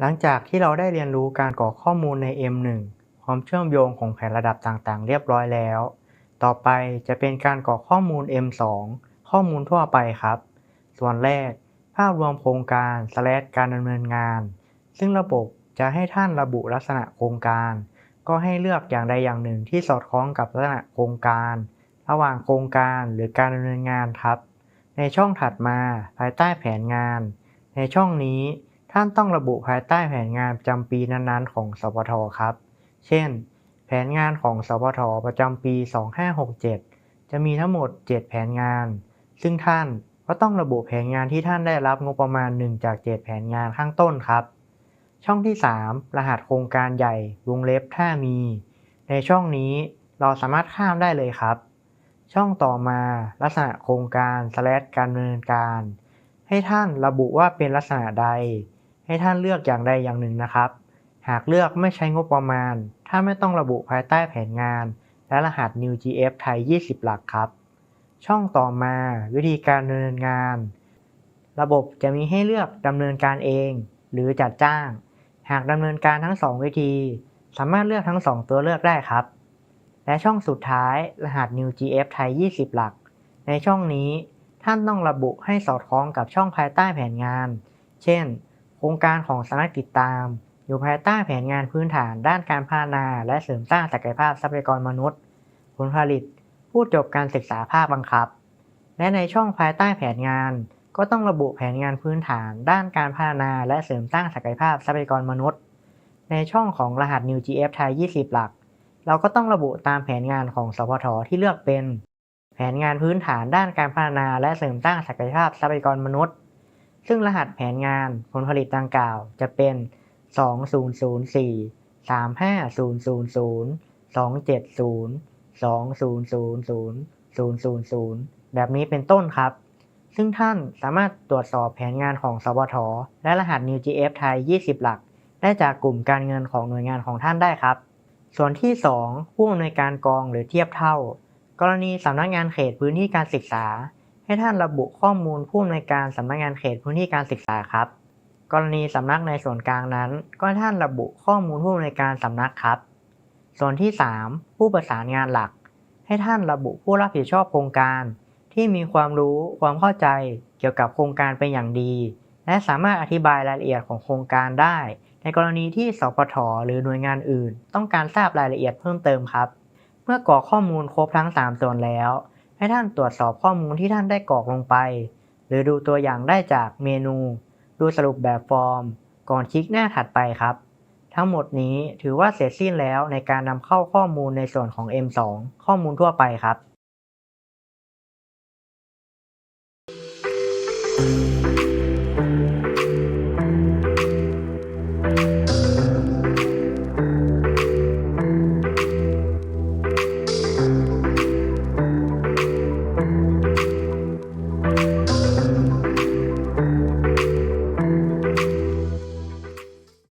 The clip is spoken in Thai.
หลังจากที่เราได้เรียนรู้การกรอกข้อมูลใน M1 ความเชื่อมโยงของแผนระดับต่างๆ เรียบร้อยแล้ว ต่อไปจะเป็นการกรอกข้อมูล M2 ข้อมูลทั่วไปครับ ส่วนแรก ภาพรวมโครงการการดำเนินงาน ซึ่งระบบจะให้ท่านระบุลักษณะโครงการ ก็ให้เลือกอย่างใดอย่างหนึ่งที่สอดคล้องกับลักษณะโครงการ ระหว่างโครงการหรือการดำเนินงานครับ ในช่องถัดมาภายใต้แผนงาน ในช่องนี้ท่านต้องระบุภายใต้แผนงานประจำปีนั้นๆ ของสปทครับ เช่น แผนงานของสปทประจำปี 2567 จะมีทั้งหมด 7 แผนงาน ซึ่งท่านก็ต้องระบุแผนงานที่ท่านได้รับงบประมาณ 1 จาก 7 แผนงานข้างต้นครับ ช่องที่ 3 รหัสโครงการใหญ่วงเล็บถ้ามี ในช่องนี้เราสามารถข้ามได้เลยครับ ช่องต่อมาลักษณะโครงการการดำเนินการ ให้ท่านระบุว่าเป็นลักษณะใด ให้ท่านเลือกอย่างใดอย่างหนึ่งนะครับ หากเลือกไม่ใช้งบประมาณ ถ้านไม่ต้องระบุภายใต้แผนงาน และรหัส New GF ไทย 20 หลักครับ ช่องต่อมา วิธีการดำเนินงาน ระบบจะมีให้เลือกดำเนินการเอง หรือจัดจ้าง หากดำเนินการทั้ง 2 วิธี สามารถเลือกทั้ง 2 ตัวเลือกได้ครับ และช่องสุดท้ายรหัส New GF ไทย 20 หลัก ในช่องนี้ท่านต้องระบุให้สอดคล้องกับช่องภายใต้แผนงาน เช่น โครงการของสำนักติดตาม อยู่ภายใต้แผนงานพื้นฐานด้านการพัฒนาและเสริมสร้างศักยภาพทรัพยากรมนุษย์ ผลผลิต ผู้จบการศึกษาภาคบังคับ และในช่องภายใต้แผนงาน ก็ต้องระบุแผนงานพื้นฐาน ด้านการพัฒนาและเสริมสร้างศักยภาพทรัพยากรมนุษย์ ในช่องของรหัส New GF ไทย 20 หลัก เราก็ต้องระบุตามแผนงานของสพทที่เลือกเป็น แผนงานพื้นฐานด้านการพัฒนาและเสริมสร้างศักยภาพทรัพยากรมนุษย์ ซึ่งรหัสแผนงานผลผลิตดังกล่าวจะเป็น 2004 35000 270 2000 000 แบบนี้เป็นต้นครับ ซึ่งท่านสามารถตรวจสอบแผนงานของสวท และรหัส New GF ไทย 20 หลัก ได้จากกลุ่มการเงินของหน่วยงานของท่านได้ครับ ส่วนที่ 2 ผู้อำนวยการกองหรือเทียบเท่า กรณีสำนักงานเขตพื้นที่การศึกษา ให้ท่านระบุข้อมูลผู้อำนวยการสำนักงานเขตพื้นที่การศึกษาครับ กรณีสำนักในส่วนกลางนั้น ก็ท่านระบุข้อมูลผู้อำนวยการสำนักครับ ส่วนที่ 3 ผู้ประสานงานหลัก ให้ท่านระบุผู้รับผิดชอบโครงการ ที่มีความรู้ความเข้าใจเกี่ยวกับโครงการเป็นอย่างดี และสามารถอธิบายรายละเอียดของโครงการได้ ในกรณีที่สพทหรือหน่วยงานอื่น ต้องการทราบรายละเอียดเพิ่มเติมครับ เมื่อกรอกข้อมูลครบทั้ง 3 ส่วนแล้ว ให้ท่านตรวจสอบข้อมูลที่ท่านได้กรอกลงไป หรือดูตัวอย่างได้จากเมนู ดูสรุปแบบฟอร์ม ก่อนคลิกหน้าถัดไปครับ ทั้งหมดนี้ถือว่าเสร็จสิ้นแล้วในการนำเข้าข้อมูลในส่วนของ M2 ข้อมูลทั่วไปครับ thank you